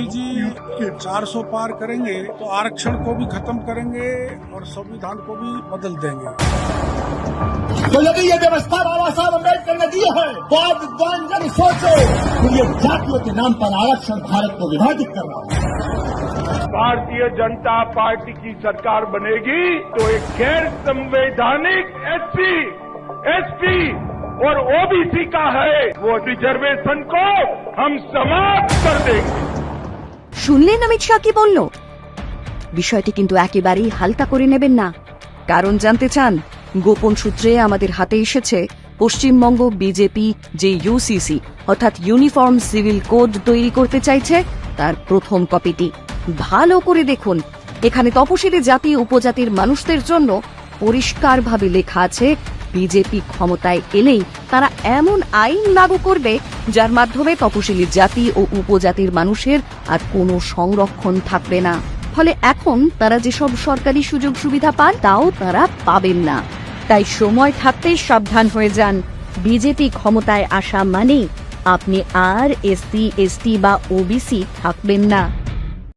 मोदी जी 400 पार करेंगे तो आरक्षण को भी खत्म करेंगे और संविधान को भी बदल देंगे। तो यदि ये व्यवस्था बाबा साहब अंबेडकर ने दी है तो आप विद्वान जन सोचो कि ये जातियों के नाम पर आरक्षण भारत को विभाजित कर रहा है भारतीय जनता पार्टी की सरकार बनेगी तो एक गैर संवैधानिक एसपी एसटी और ओबीसी का है वो रिजर्वेशन को हम समाप्त कर देंगे। শুনলেন অমিত শাহ কি বলল? বিষয়টি কিন্তু একেবারেই হালকা করে নেবেন না। কারণ জানতে চান, গোপন সূত্রে আমাদের হাতে এসেছে পশ্চিমবঙ্গ বিজেপি যে ইউসিসি অর্থাৎ ইউনিফর্ম সিভিল কোড তৈরি করতে চাইছে তার প্রথম কপিটি। ভালো করে দেখুন, এখানে তপশিলি জাতি উপজাতির মানুষদের জন্য পরিষ্কারভাবে লেখা আছে বিজেপি ক্ষমতায় এলেই তারা এমন আইন লাগু করবে যার মাধ্যমে তপশিলি জাতি ও উপজাতির মানুষের আর কোনো সংরক্ষণ থাকবে না। ফলে এখন তারা যেসব সরকারি সুযোগ সুবিধা পান, তাও তারা পাবেন না। তাই সময় থাকতেই সাবধান হয়ে যান। বিজেপি ক্ষমতায় আসা মানে আপনি আর এসসি এসটি বা ওবিসি থাকবেন না।